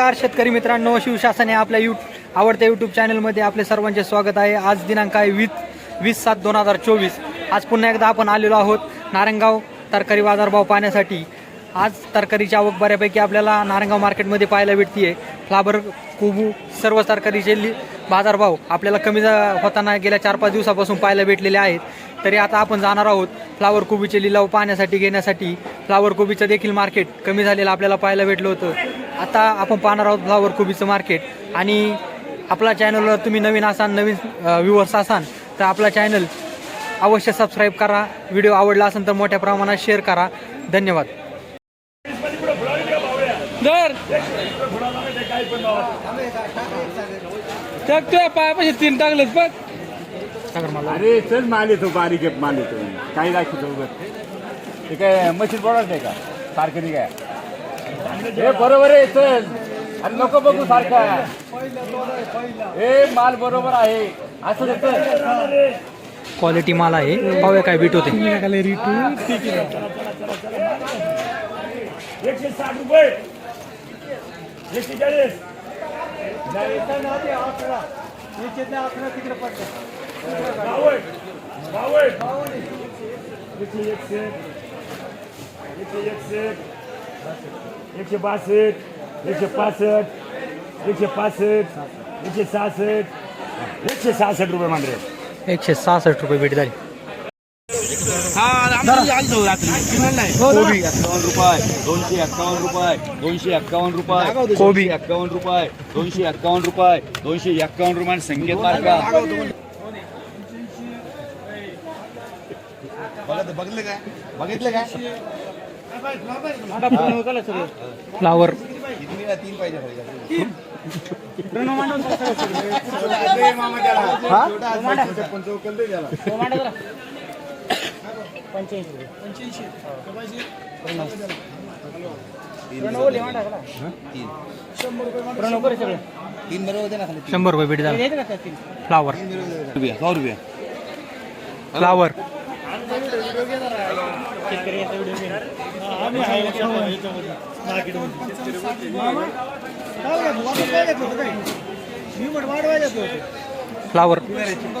नमस्कार शेतकरी मित्रांनो शिवशासन आपल्या यू आवडत्या यूट्यूब चॅनलमध्ये आपले सर्वांचे स्वागत आहे. आज दिनांक आहे वीस वीस सात दोन हजार चोवीस. आज पुन्हा एकदा आपण आलेलो आहोत नारंगाव तरकारी बाजारभाव पाहण्यासाठी. आज तरकारीची आवक बऱ्यापैकी आपल्याला नारंगाव मार्केटमध्ये पाहायला भेटते आहे फ्लावर कुबू सर्व तरकारीचे लि बाजारभाव आपल्याला कमी जा- होताना गेल्या चार पाच दिवसापासून पाहायला भेटलेले आहेत. तरी आता आपण जाणार आहोत फ्लावर कोबीचे लिलाव पाहण्यासाठी घेण्यासाठी. फ्लावर कोबीचं देखील मार्केट कमी झालेलं आपल्याला पाहायला भेटलं होतं. आता आपण पाहणार आहोत फ्लावर कोबीचं मार्केट. आणि आपला चॅनलवर तुम्ही नवीन असाल नवीन व्ह्युअर्स असाल तर आपला चॅनल अवश्य सबस्क्राईब करा. व्हिडिओ आवडला असेल तर मोठ्या प्रमाणात शेअर करा. धन्यवाद. पायापाशी तीन टाकलेत बघ. अरे चल माल येतो बारीक आहे माल येतो काही दाखवतो ते काय मशीन बरोबर नाही का? सारखं नाही काय हे बरोबर आहे चल अरे नको बघू सारखा हे माल बरोबर आहे असं देतं क्वालिटी माल आहे पाहूया काय बीट होते एकशे साठ रुपये एकशे चाळीस एकशे एकशे एकशे एकशे एकशे बासष्ट एकशे पासष्ट एकशे पासष्ट एकशे सहासष्ट एकशे सहासष्ट रुपये मांडरे एकशे सहासष्ट रुपये भेट झाली कोबी एक्कावन्न रुपये दोनशे एक्कावन्न रुपये दोनशे एक्कावन्न रुपये कोबी. एक्कावन्न रुपये दोनशे एक्कावन्न रुपये दोनशे एक्कावन्न रुपये संकेत मार्का बघितलं काय फ्लावर शंभर रुपये झाला. फ्लावर सौ रुपये. फ्लावर फ्लावर एकशे रुपये झाली फ्लावरची फ्लावर तुमचं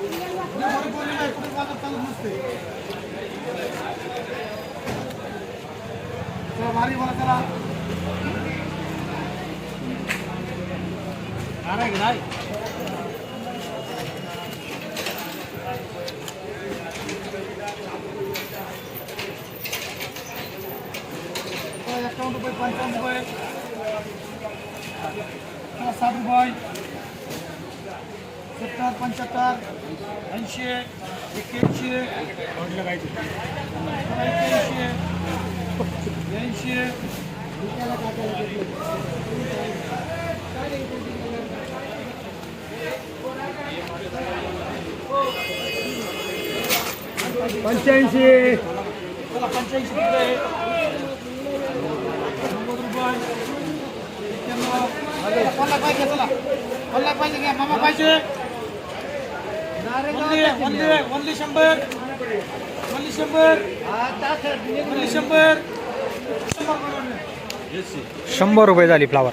बरोबर बोलले नाही, कुठे बाजार चालत नसते. चला, भारी बोला चला. चला, एक्कावन्न रुपये पंचावन्न रुपये चला, साठ रुपये सत्तर पंच्याहत्तर ऐंशी एक्क्याऐंशी ऐंशी पंच्याऐंशी. चला पंच्याऐंशी रुपये. नव्वद रुपये. पन्नास पाहिजे चला. पन्नास पाहिजे घ्या मामा पाहिजे. शंभर. वनली शंभर. वनली शंभर. शंभर रुपये झाली फ्लावर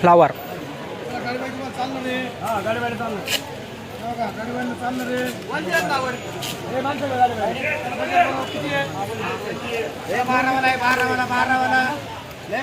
फ्लावर किती आहे हे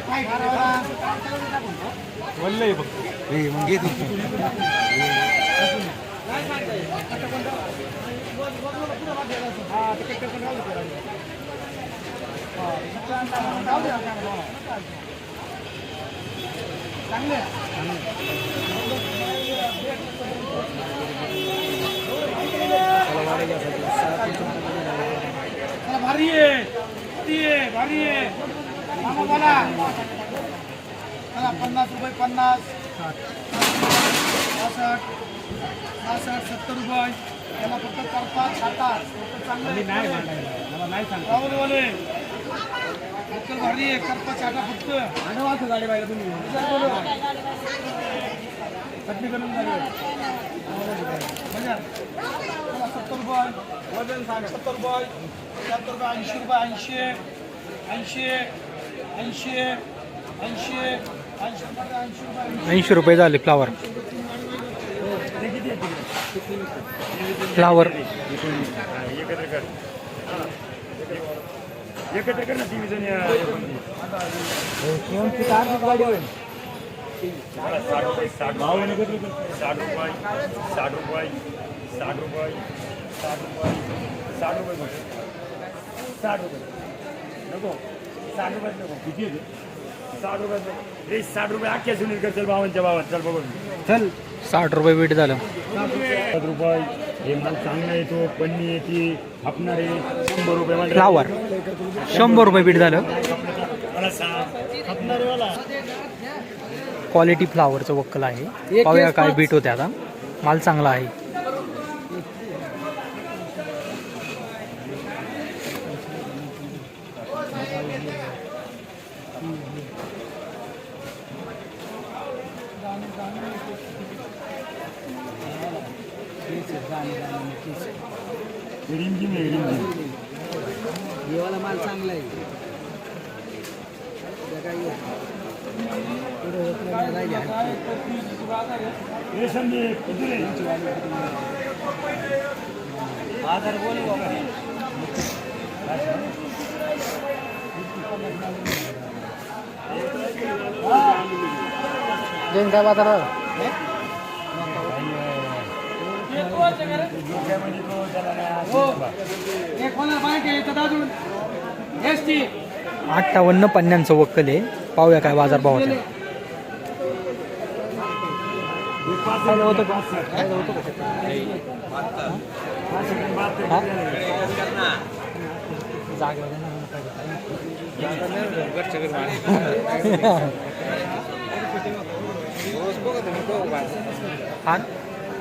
भारी आहे. आहे भारी आहे. चला पन्नास रुपये पन्नास. पासष्ट पासष्ट सत्तर रुपये. त्याला फक्त करपात खातात. फक्त चांगलं बोले फक्त भारी आहे करपा छाटा फक्त. आणि वाचू गाडी बाहेर तुम्ही. करून झाली सत्तर रुपये. वजन सांग सत्तर रुपये. सत्तर रुपये ऐंशी रुपये ऐंशी. ऐंशी. ऐंशी रुपये झाले फ्लावर. फ्लावर. साठ रुपये साठ साठ रुपये रुपयात नको किती? साठ रुपयात नको हे साठ अख्ख्या सुनील कर. चल बावनच्या बावन चल बघून. चल. साठ रुपये बीट झालं. साठ रुपये. हे माल चांगला येतो पन्नी येते हपणार आहे. शंभर रुपये माल. फ्लावर. शंभर रुपये बीट झालं. मला सांग. क्वालिटी फ्लावरचं वक्कल आहे. पाहूया काय बीट होते आता. माल चांगला आहे. रिमझिम आहे. रिमझिम माल चांगला आहे हे समजे किती रे? जैन काय बाजार अठ्ठावन्न पन्न्यांचं वक्कल आहे. पाहूया काय बाजार भाव होते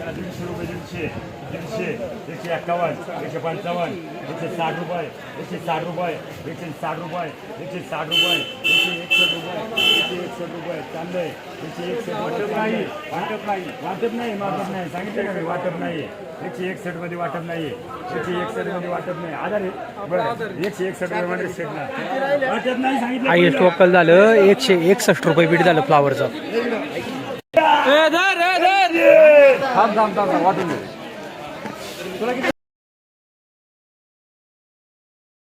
त्याला दीडशे रुपये दीडशे दीडशे एकशे एक्कावन्न एकशे पंचावन्न एकशे साठ रुपये एकशे साठ रुपये एकशे साठ रुपये एकशे साठ रुपये एकशे एकसष्ट रुपये एकशे एकसष्ट रुपये एकशे एकसष्ट वाटप नाही वाटप नाही वाटप नाही वाटप नाही. सांगितलं का मी? वाटप नाही एकशे एकसष्टमध्ये वाटप नाही एकशे एकसष्टमध्ये वाटप नाही. आधार आहे? बरं. एकशे एकसष्ट रुपये मध्ये सेट नाही. वाटप नाही सांगितलं वक्कल झालं एकशे एकसष्ट रुपये बीट झालं फ्लावरचं দাম দাম দাম